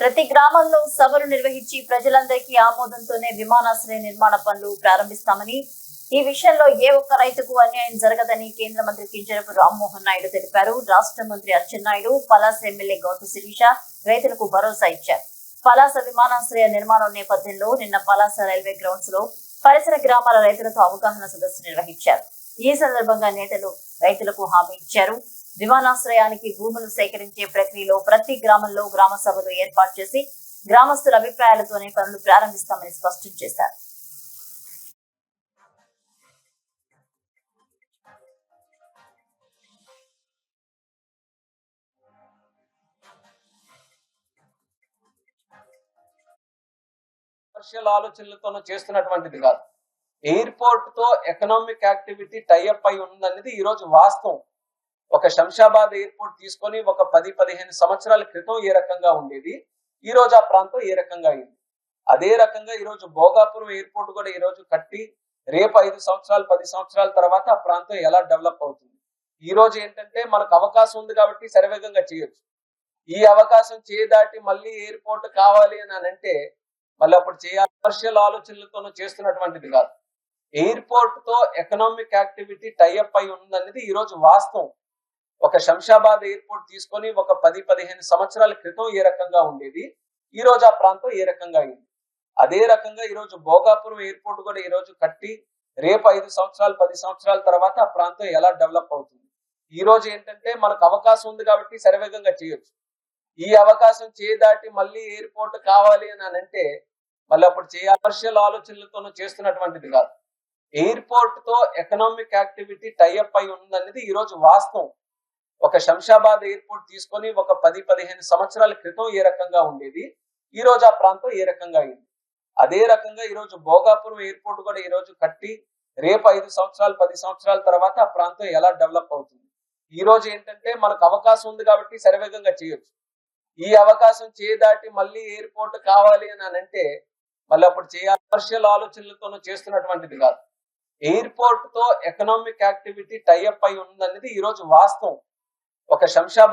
ప్రతి గ్రామంలో సభలు నిర్వహించి ప్రజలందరికీ ఆమోదంతోనే విమానాశ్రయ నిర్మాణ పనులు ప్రారంభిస్తామని ఈ విషయంలో ఏ ఒక్క రైతుకు అన్యాయం జరగదని కేంద్ర మంత్రి కింజరపు రామ్మోహన్ నాయుడు తెలిపారు. రాష్ట్ర మంత్రి అచ్చెన్నాయుడు పలాస ఎమ్మెల్యే గౌతమ్ శిరీష రైతులకు భరోసా ఇచ్చారు. పలాస విమానాశ్రయ నిర్మాణం నేపథ్యంలో నిన్న పలాస రైల్వే గ్రౌండ్స్లో పరిసర గ్రామాల రైతులతో అవగాహన సదస్సు నిర్వహించారు. ఈ సందర్భంగా నేతలు రైతులకు హామీ ఇచ్చారు. విమానాశ్రయానికి భూములు సేకరించే ప్రక్రియలో ప్రతి గ్రామంలో గ్రామ సభలు ఏర్పాటు చేసి గ్రామస్తుల అభిప్రాయాలతోనే పనులు ప్రారంభిస్తామని స్పష్టం చేశారు. కమర్షియల్ ఆలోచనలతోనూ చేస్తున్నటువంటిది కాదు. ఎయిర్పోర్ట్తో ఎకనామిక్ యాక్టివిటీ టైఅప్ అయి ఉందనేది ఈ రోజు వాస్తవం. ఒక శంషాబాద్ ఎయిర్పోర్ట్ తీసుకొని ఒక పది పదిహేను సంవత్సరాల క్రితం ఏ రకంగా ఉండేది? ఈ రోజు ఆ ప్రాంతం ఏ రకంగా అయింది? అదే రకంగా ఈ రోజు భోగాపురం ఎయిర్పోర్ట్ కూడా ఈ రోజు కట్టి రేపు ఐదు సంవత్సరాలు పది సంవత్సరాల తర్వాత ఆ ప్రాంతం ఎలా డెవలప్ అవుతుంది? ఈ రోజు ఏంటంటే మనకు అవకాశం ఉంది కాబట్టి శరవేగంగా చేయొచ్చు. ఈ అవకాశం చేయదాటి మళ్ళీ ఎయిర్పోర్ట్ కావాలి అని అని అంటే మళ్ళీ అప్పుడు చేయాలి. కమర్షియల్ ఆలోచనలతోనూ చేస్తున్నటువంటిది కాదు. ఎయిర్పోర్ట్తో ఎకనామిక్ యాక్టివిటీ టైఅప్ అయి ఉందనేది ఈ రోజు వాస్తవం. ఒక శంషాబాద్ ఎయిర్పోర్ట్ తీసుకొని ఒక పది పదిహేను సంవత్సరాల క్రితం ఏ రకంగా ఉండేది ఈ రోజు ఆ ప్రాంతం ఏ రకంగా అయింది? అదే రకంగా ఈ రోజు భోగాపురం ఎయిర్పోర్ట్ కూడా ఈ రోజు కట్టి రేపు ఐదు సంవత్సరాలు పది సంవత్సరాల తర్వాత ఆ ప్రాంతం ఎలా డెవలప్ అవుతుంది? ఈ రోజు ఏంటంటే మనకు అవకాశం ఉంది కాబట్టి శరవేగంగా చేయొచ్చు. ఈ అవకాశం చేయదాటి మళ్ళీ ఎయిర్పోర్ట్ కావాలి అని అంటే మళ్ళీ అప్పుడు చేయ కమర్షియల్ ఆలోచనలతోనూ చేస్తున్నటువంటిది కాదు. ఎయిర్పోర్ట్తో ఎకనామిక్ యాక్టివిటీ టైఅప్ అయి ఉందనేది ఈ రోజు వాస్తవం. ఒక శంషాబాద్ ఎయిర్పోర్ట్ తీసుకొని ఒక పది పదిహేను సంవత్సరాల క్రితం ఏ రకంగా ఉండేది ఈ రోజు ఆ ప్రాంతం ఏ రకంగా అయింది? అదే రకంగా ఈ రోజు భోగాపురం ఎయిర్పోర్ట్ కూడా ఈ రోజు కట్టి రేపు ఐదు సంవత్సరాలు పది సంవత్సరాల తర్వాత ఆ ప్రాంతం ఎలా డెవలప్ అవుతుంది? ఈ రోజు ఏంటంటే మనకు అవకాశం ఉంది కాబట్టి శరవేగంగా చేయొచ్చు. ఈ అవకాశం చేయదాటి మళ్ళీ ఎయిర్పోర్ట్ కావాలి అని అని అంటే మళ్ళీ అప్పుడు చేయాలి కమర్షియల్ ఆలోచనలతోనూ చేస్తున్నటువంటిది కాదు. ఎయిర్పోర్ట్తో ఎకనామిక్ యాక్టివిటీ టైఅప్ అయి ఉందనేది ఈ రోజు వాస్తవం. ఒక శంషాబాద్